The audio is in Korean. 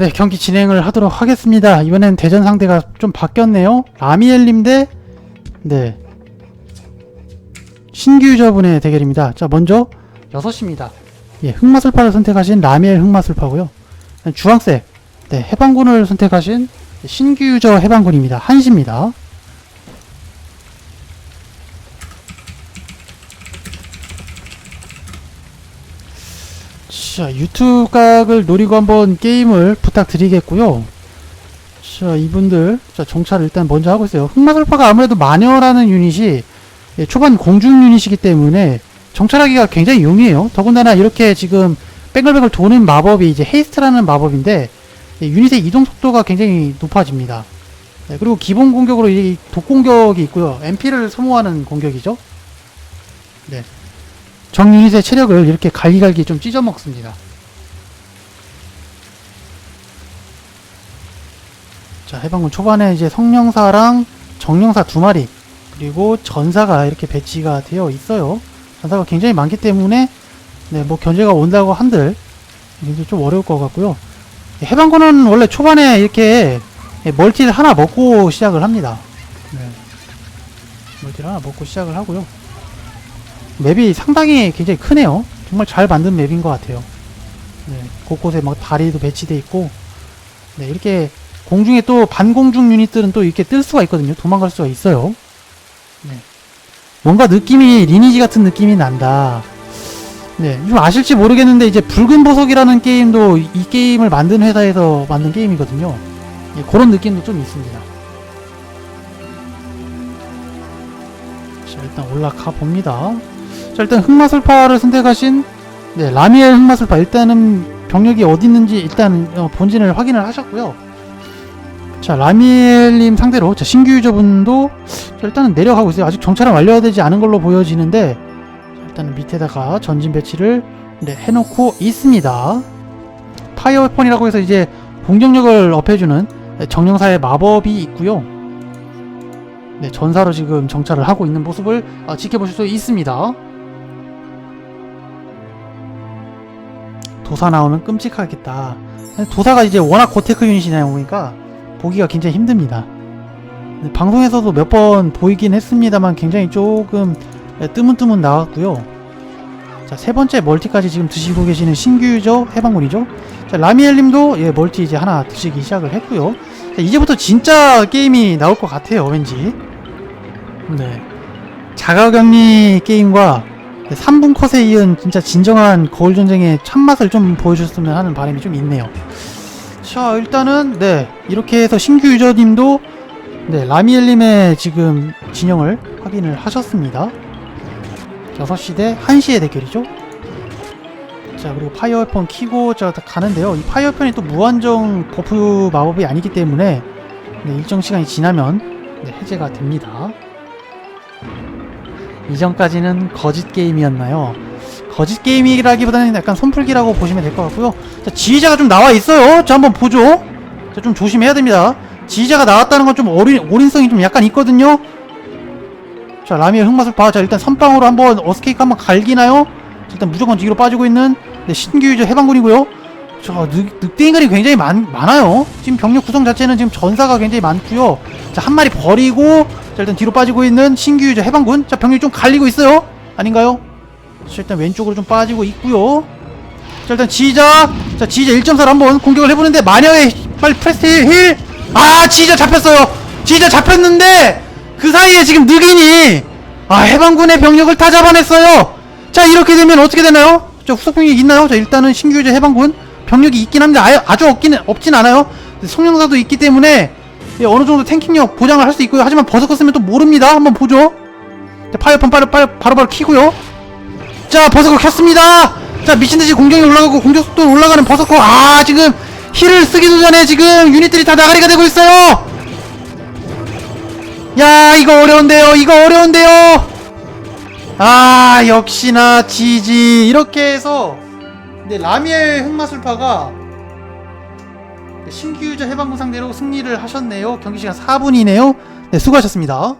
네, 경기 진행을 하도록 하겠습니다. 이번엔 대전 상대가 좀 바뀌었네요. 라미엘님 대, 네. 신규 유저분의 대결입니다. 자, 먼저 6시입니다. 예, 흑마술파를 선택하신 라미엘 흑마술파고요 주황색, 네, 해방군을 선택하신 신규 유저 해방군입니다. 한시입니다. 자, 유튜브 각을 노리고 한번 게임을 부탁드리겠고요. 자, 이분들, 자, 정찰을 일단 먼저 하고 있어요. 흑마술파가 아무래도 마녀라는 유닛이 예, 초반 공중 유닛이기 때문에 정찰하기가 굉장히 용이해요. 더군다나 이렇게 지금 뱅글뱅글 도는 마법이 이제 헤이스트라는 마법인데 예, 유닛의 이동 속도가 굉장히 높아집니다. 네, 그리고 기본 공격으로 이 독공격이 있고요. MP를 소모하는 공격이죠. 네. 정 유닛의 체력을 이렇게 갈기갈기 좀 찢어 먹습니다. 자, 해방군 초반에 이제 성령사랑 정령사 두 마리, 그리고 전사가 이렇게 배치가 되어 있어요. 전사가 굉장히 많기 때문에, 네, 뭐 견제가 온다고 한들, 굉장히 좀 어려울 것 같고요. 해방군은 원래 초반에 이렇게 멀티를 하나 먹고 시작을 합니다. 네. 멀티를 하나 먹고 시작을 하고요. 맵이 상당히 굉장히 크네요. 정말 잘 만든 맵인 것 같아요. 네, 곳곳에 막 다리도 배치돼 있고, 네, 이렇게 공중에 또 반공중 유닛들은 또 이렇게 뜰 수가 있거든요. 도망갈 수가 있어요. 네. 뭔가 느낌이 리니지 같은 느낌이 난다. 네, 좀 아실지 모르겠는데 이제 붉은 보석이라는 게임도 이- 이 게임을 만든 회사에서 만든 게임이거든요. 예, 그런 느낌도 좀 있습니다. 자, 일단 올라가 봅니다. 자, 일단 흑마술파를 선택하신 네, 라미엘 흑마술파 일단은 병력이 어디 있는지 일단 어, 본진을 확인을 하셨고요. 자, 라미엘님 상대로 자, 신규 유저분도 자, 일단은 내려가고 있어요. 아직 정찰은 완료되지 않은 걸로 보여지는데 자, 일단은 밑에다가 전진 배치를 네, 해놓고 있습니다. 파이어웨폰이라고 해서 이제 공격력을 업해주는 네, 정령사의 마법이 있고요. 네, 전사로 지금 정찰을 하고 있는 모습을 어, 지켜보실 수 있습니다. 도사 나오면 끔찍하겠다. 도사가 이제 워낙 고테크 유닛이냐 보니까 보기가 굉장히 힘듭니다. 네, 방송에서도 몇 번 보이긴 했습니다만 굉장히 조금 예, 뜨문뜨문 나왔고요. 자, 세 번째 멀티까지 지금 드시고 계시는 신규 유저 해방군이죠. 자, 라미엘 님도 예, 멀티 이제 하나 드시기 시작을 했고요. 자, 이제부터 진짜 게임이 나올 것 같아요, 왠지. 네. 자가격리 게임과 3분 컷에 이은 진짜 진정한 거울 전쟁의 참맛을 좀 보여줬으면 하는 바람이 좀 있네요. 자, 일단은 네 이렇게 해서 신규 유저님도 네 라미엘님의 지금 진영을 확인을 하셨습니다. 6시 대 1시의 대결이죠. 자 그리고 파이어웨폰 키고 자 가는데요. 이 파이어웨폰이 또 무한정 버프 마법이 아니기 때문에 네, 일정 시간이 지나면 네, 해제가 됩니다. 이전까지는 거짓 게임이었나요? 거짓 게임이라기보다는 약간 손풀기라고 보시면 될 것 같고요. 자, 지휘자가 좀 나와 있어요. 자, 한번 보죠. 자, 좀 조심해야 됩니다. 지휘자가 나왔다는 건 좀 어린, 올인성이 좀 약간 있거든요. 자, 라미의 흑맛을 봐. 자, 일단 선빵으로 한번 어스케이크 한번 갈기나요? 자, 일단 무조건 뒤로 빠지고 있는 네, 신규 유저 해방군이고요. 자, 늑, 늑대 인간이 굉장히 많, 많아요. 지금 병력 구성 자체는 지금 전사가 굉장히 많고요. 자, 한 마리 버리고 자, 일단 뒤로 빠지고 있는 신규 유저 해방군. 자, 병력이 좀 갈리고 있어요. 아닌가요? 자, 일단 왼쪽으로 좀 빠지고 있고요. 자, 일단 지휘자. 자, 지휘자 1.4로 한번 공격을 해보는데 마녀의 빨리 프레스 힐. 아, 지휘자 잡혔어요. 지휘자 잡혔는데 그 사이에 지금 늑인이 아, 해방군의 병력을 다 잡아냈어요. 자, 이렇게 되면 어떻게 되나요? 자, 후속 병력이 있나요? 자, 일단은 신규 유저 해방군 병력이 있긴 아예, 아주 없기는 없진 않아요. 성령사도 있기 때문에 예, 어느 정도 탱킹력 보장을 할 수 있고요. 하지만 버섯커 쓰면 또 모릅니다. 한번 보죠. 자, 파이어폰 바로, 바로, 바로, 바로 키고요. 자, 버섯커 켰습니다. 자, 미친듯이 공격이 올라가고 공격 속도 올라가는 버섯커. 아, 지금 힐을 쓰기도 전에 지금 유닛들이 다 나가리가 되고 있어요. 야, 이거 어려운데요. 이거 어려운데요. 아, 역시나 지지. 이렇게 해서 네, 라미엘 흑마술파가 신규 유저 해방군 상대로 승리를 하셨네요. 경기 시간 4분이네요. 네, 수고하셨습니다.